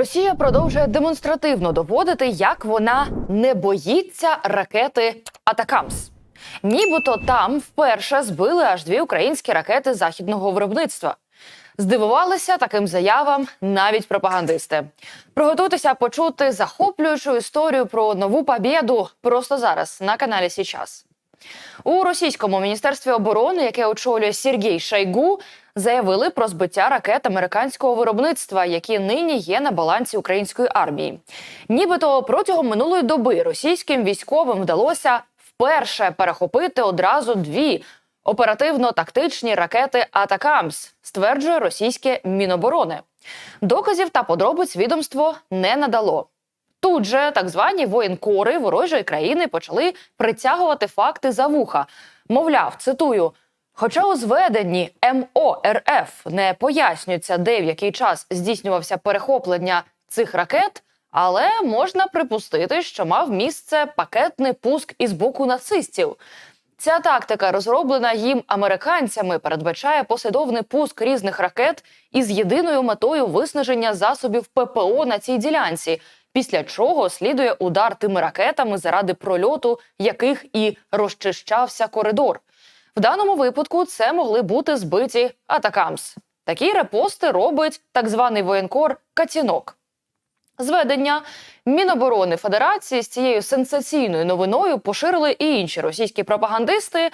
Росія продовжує демонстративно доводити, як вона не боїться ракети Атакамс. Нібито там вперше збили аж дві українські ракети західного виробництва. Здивувалися таким заявам навіть пропагандисти. Приготуйтеся почути захоплюючу історію про нову побєду просто зараз на каналі Січас. У російському міністерстві оборони, яке очолює Сергій Шайгу, заявили про збиття ракет американського виробництва, які нині є на балансі української армії. Нібито протягом минулої доби російським військовим вдалося вперше перехопити одразу дві оперативно-тактичні ракети Атакамс, стверджує російське міноборони. Доказів та подробиць відомство не надало. Тут же так звані воєнкори ворожої країни почали притягувати факти за вуха. Мовляв, цитую. Хоча у зведенні МОРФ не пояснюється, де в який час здійснювався перехоплення цих ракет, але можна припустити, що мав місце пакетний пуск із боку нацистів. Ця тактика, розроблена їм американцями, передбачає послідовний пуск різних ракет із єдиною метою виснаження засобів ППО на цій ділянці, після чого слідує удар тими ракетами, заради прольоту яких і розчищався коридор. В даному випадку це могли бути збиті Атакамс. Такі репости робить так званий воєнкор Катінок. Зведення Міноборони Федерації з цією сенсаційною новиною поширили і інші російські пропагандисти,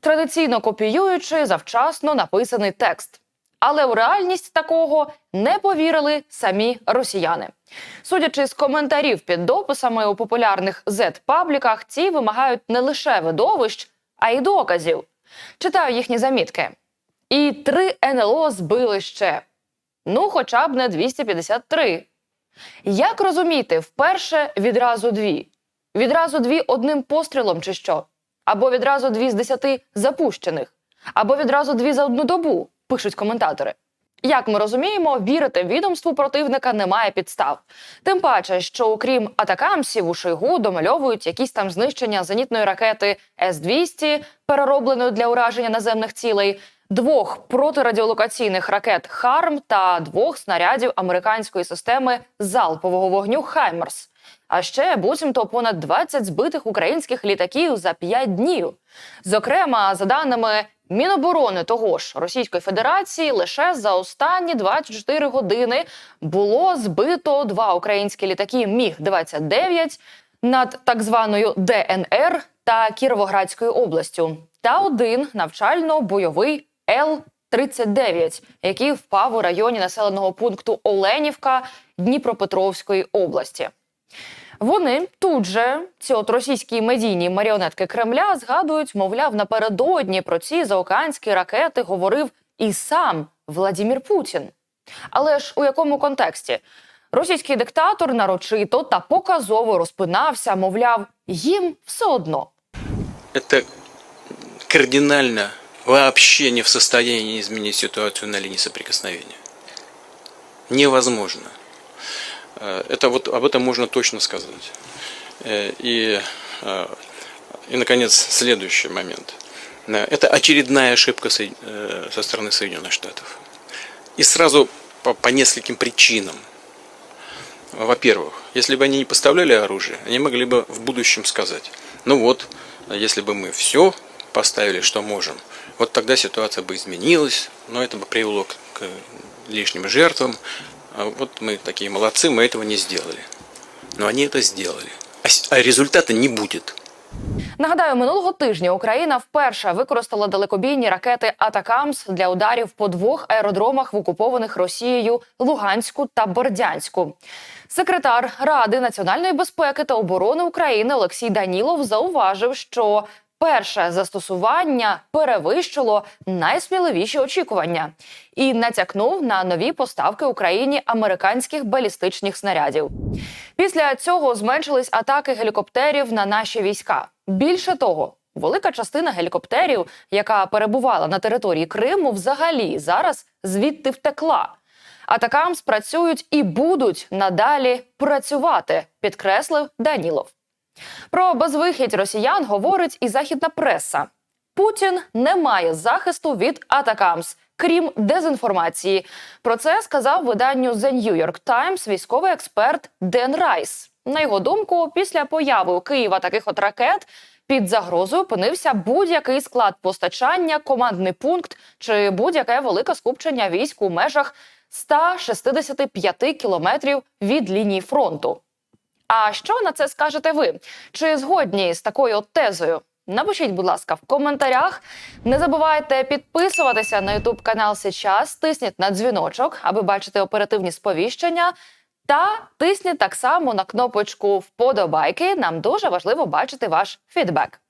традиційно копіюючи завчасно написаний текст. Але у реальність такого не повірили самі росіяни. Судячи з коментарів під дописами у популярних Z-пабліках, ці вимагають не лише видовищ, а й доказів. Читаю їхні замітки. І три НЛО збили ще. Ну, хоча б не 253. Як розуміти, вперше відразу дві? Відразу дві одним пострілом чи що? Або відразу дві з десяти запущених? Або відразу дві за одну добу, пишуть коментатори. Як ми розуміємо, вірити відомству противника немає підстав. Тим паче, що окрім атакамсів у Шойгу домальовують якісь там знищення зенітної ракети С-200, переробленої для ураження наземних цілей, двох протирадіолокаційних ракет Харм та двох снарядів американської системи залпового вогню Хаймерс. А ще буцімто понад 20 збитих українських літаків за 5 днів. Зокрема, за даними Міноборони того ж Російської Федерації, лише за останні 24 години було збито два українські літаки Міг 29 над так званою ДНР та Кіровоградською областю, та один навчально-бойовий Л-39, який впав у районі населеного пункту Оленівка Дніпропетровської області. Вони тут же, ці от російські медійні маріонетки Кремля, згадують, мовляв, напередодні про ці заокеанські ракети говорив і сам Владімір Путін. Але ж у якому контексті? Російський диктатор нарочито та показово розпинався, мовляв, їм все одно. это кардинально вообще не в состоянии изменить ситуацию на линии соприкосновения. Невозможно. Э, Это вот об этом можно точно сказать. Э, И, э, и наконец, следующий момент. Это очередная ошибка со стороны Соединенных Штатов. И сразу по, по нескольким причинам. Во-первых, если бы они не поставляли оружие, они могли бы в будущем сказать, ну вот, если бы мы все поставили, что можем, вот тогда ситуация бы изменилась, но это бы привело к, к лишним жертвам. А вот мы такие молодцы, мы этого не сделали. Но они это сделали. А, с- а результата не будет. Нагадаю, минулого тижня Україна вперше використала далекобійні ракети Атакамс для ударів по двох аеродромах в окупованих Росією Луганську та Бордянську. Секретар Ради національної безпеки та оборони України Олексій Данілов зауважив, що перше застосування перевищило найсміливіші очікування і натякнув на нові поставки Україні американських балістичних снарядів. Після цього зменшились атаки гелікоптерів на наші війська. Більше того, велика частина гелікоптерів, яка перебувала на території Криму, взагалі зараз звідти втекла. Атакам спрацюють і будуть надалі працювати, підкреслив Данілов. Про безвихідь росіян говорить і західна преса. Путін не має захисту від Атакамс. крім дезінформації. Про це сказав виданню The New York Times військовий експерт Ден Райс. На його думку, після появи у Києва таких от ракет під загрозою опинився будь-який склад постачання, командний пункт чи будь-яке велике скупчення військ у межах 165 кілометрів від лінії фронту. А що на це скажете ви? Чи згодні з такою тезою? Напишіть, будь ласка, в коментарях. Не забувайте підписуватися на YouTube канал Сейчас, тисніть на дзвіночок, аби бачити оперативні сповіщення. Та тисніть так само на кнопочку вподобайки. Нам дуже важливо бачити ваш фідбек.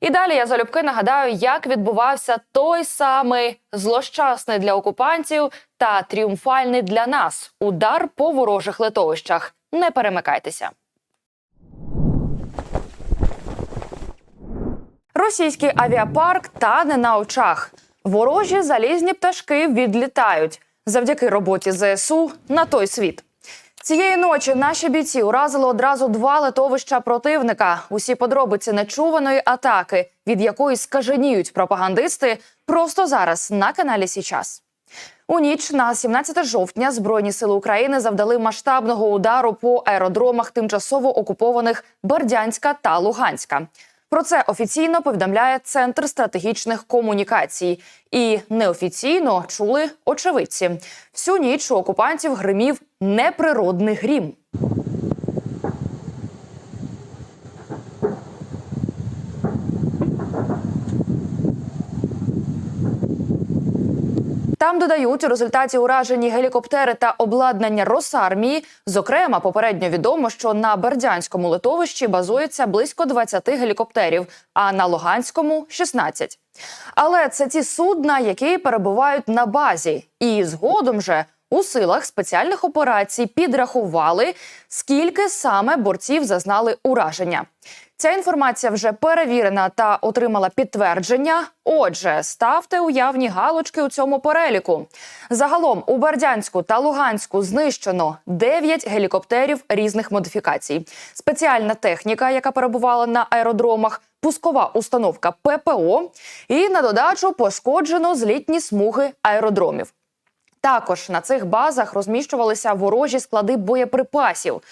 І далі я залюбки нагадаю, як відбувався той самий злощасний для окупантів та тріумфальний для нас удар по ворожих литовищах. Не перемикайтеся. Російський авіапарк тане на очах. Ворожі залізні пташки відлітають завдяки роботі ЗСУ на той світ. Цієї ночі наші бійці уразили одразу два литовища противника. Усі подробиці нечуваної атаки, від якої скаженіють пропагандисти, просто зараз на каналі Січас. У ніч на 17 жовтня Збройні сили України завдали масштабного удару по аеродромах тимчасово окупованих Бердянська та Луганська. Про це офіційно повідомляє Центр стратегічних комунікацій. І неофіційно чули очевидці. Всю ніч у окупантів гримів неприродний грім. Там додають у результаті уражені гелікоптери та обладнання Росармії. Зокрема, попередньо відомо, що на Бердянському литовищі базується близько 20 гелікоптерів, а на Луганському 16. Але це ті судна, які перебувають на базі, і згодом же у силах спеціальних операцій підрахували, скільки саме борців зазнали ураження. Ця інформація вже перевірена та отримала підтвердження. Отже, ставте уявні галочки у цьому переліку. Загалом у Бердянську та Луганську знищено 9 гелікоптерів різних модифікацій, спеціальна техніка, яка перебувала на аеродромах, пускова установка ППО, і на додачу пошкоджено злітні смуги аеродромів. Також на цих базах розміщувалися ворожі склади боєприпасів.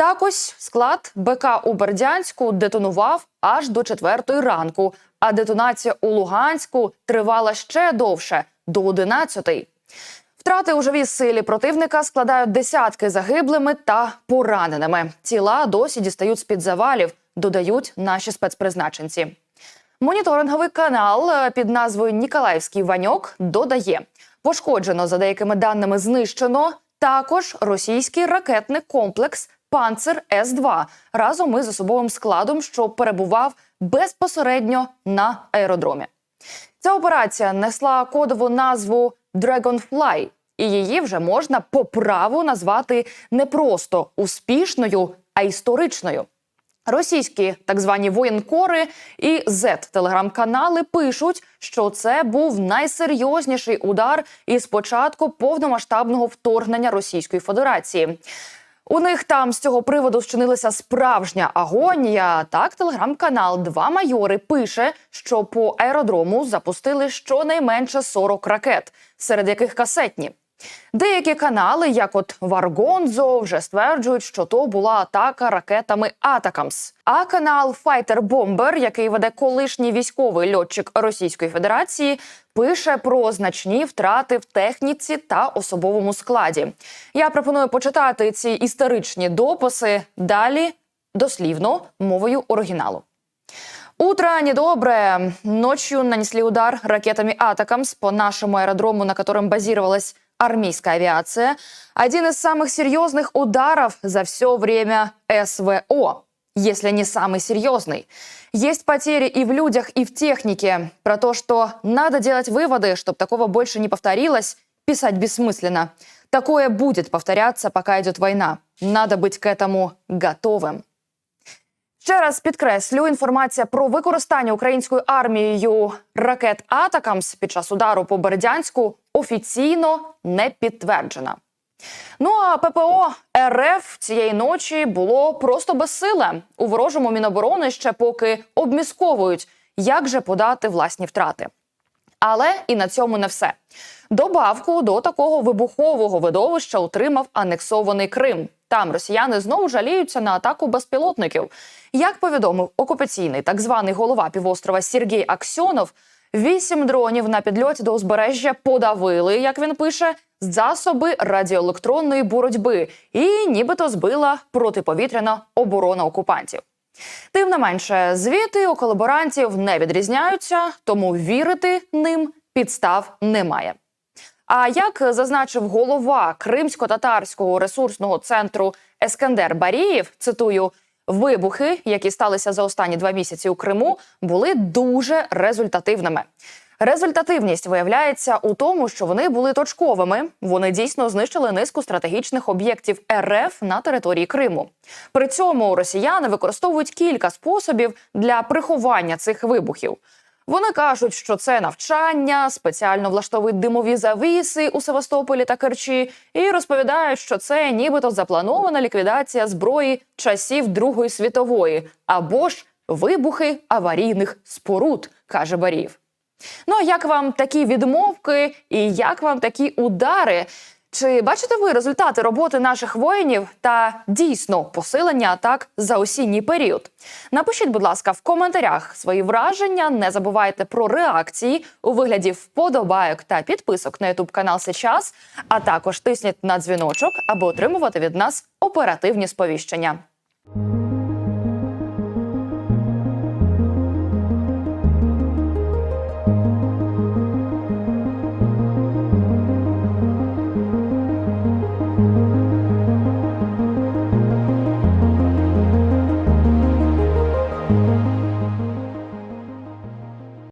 Також склад БК у Бердянську детонував аж до четвертої ранку, а детонація у Луганську тривала ще довше до одинадцятої. Втрати у живій силі противника складають десятки загиблими та пораненими. Тіла досі дістають з під завалів, додають наші спецпризначенці. Моніторинговий канал е, під назвою Ніколаївський Ваньок додає: пошкоджено за деякими даними знищено також російський ракетний комплекс Панцер С 2 разом із особовим складом, що перебував безпосередньо на аеродромі. Ця операція несла кодову назву Dragonfly, і її вже можна по праву назвати не просто успішною, а історичною. Російські так звані воєнкори і z телеграм-канали пишуть, що це був найсерйозніший удар із початку повномасштабного вторгнення Російської Федерації. У них там з цього приводу зчинилася справжня агонія. Так, телеграм-канал Два майори пише, що по аеродрому запустили щонайменше 40 ракет, серед яких касетні. Деякі канали, як от Варгонзо, вже стверджують, що то була атака ракетами Атакамс. А канал Fighter Bomber, який веде колишній військовий льотчик Російської Федерації, пише про значні втрати в техніці та особовому складі. Я пропоную почитати ці історичні дописи далі дослівно мовою оригіналу. Утро недоброе. Ночью нанесли удар ракетами «Атакамс» по нашему аэродрому, на котором базировалась армейская авиация. Один из самых серьезных ударов за все время СВО, если не самый серьезный. Есть потери и в людях, и в технике. Про то, что надо делать выводы, чтобы такого больше не повторилось, писать бессмысленно. Такое будет повторяться, пока идет война. Надо быть к этому готовым. Ще раз підкреслю, інформація про використання українською армією ракет Атакамс під час удару по Бердянську офіційно не підтверджена. Ну а ППО РФ цієї ночі було просто безсиле. У ворожому міноборони ще поки обмісковують, як же подати власні втрати. Але і на цьому не все. Добавку до такого вибухового видовища отримав анексований Крим. Там росіяни знову жаліються на атаку безпілотників. Як повідомив окупаційний так званий голова півострова Сергій Аксьонов, вісім дронів на підльоті до узбережжя подавили, як він пише, засоби радіоелектронної боротьби і нібито збила протиповітряна оборона окупантів. Тим не менше, звіти у колаборантів не відрізняються, тому вірити ним підстав немає. А як зазначив голова Кримсько-татарського ресурсного центру Ескандер Барієв, цитую. Вибухи, які сталися за останні два місяці у Криму, були дуже результативними. Результативність виявляється у тому, що вони були точковими. Вони дійсно знищили низку стратегічних об'єктів РФ на території Криму. При цьому росіяни використовують кілька способів для приховання цих вибухів. Вони кажуть, що це навчання, спеціально влаштовують димові завіси у Севастополі та Керчі, і розповідають, що це нібито запланована ліквідація зброї часів Другої світової або ж вибухи аварійних споруд, каже Барів. Ну а як вам такі відмовки і як вам такі удари? Чи бачите ви результати роботи наших воїнів та дійсно посилення атак за осінній період? Напишіть, будь ласка, в коментарях свої враження. Не забувайте про реакції у вигляді вподобайок та підписок на Ютуб канал Сейчас, а також тисніть на дзвіночок, аби отримувати від нас оперативні сповіщення.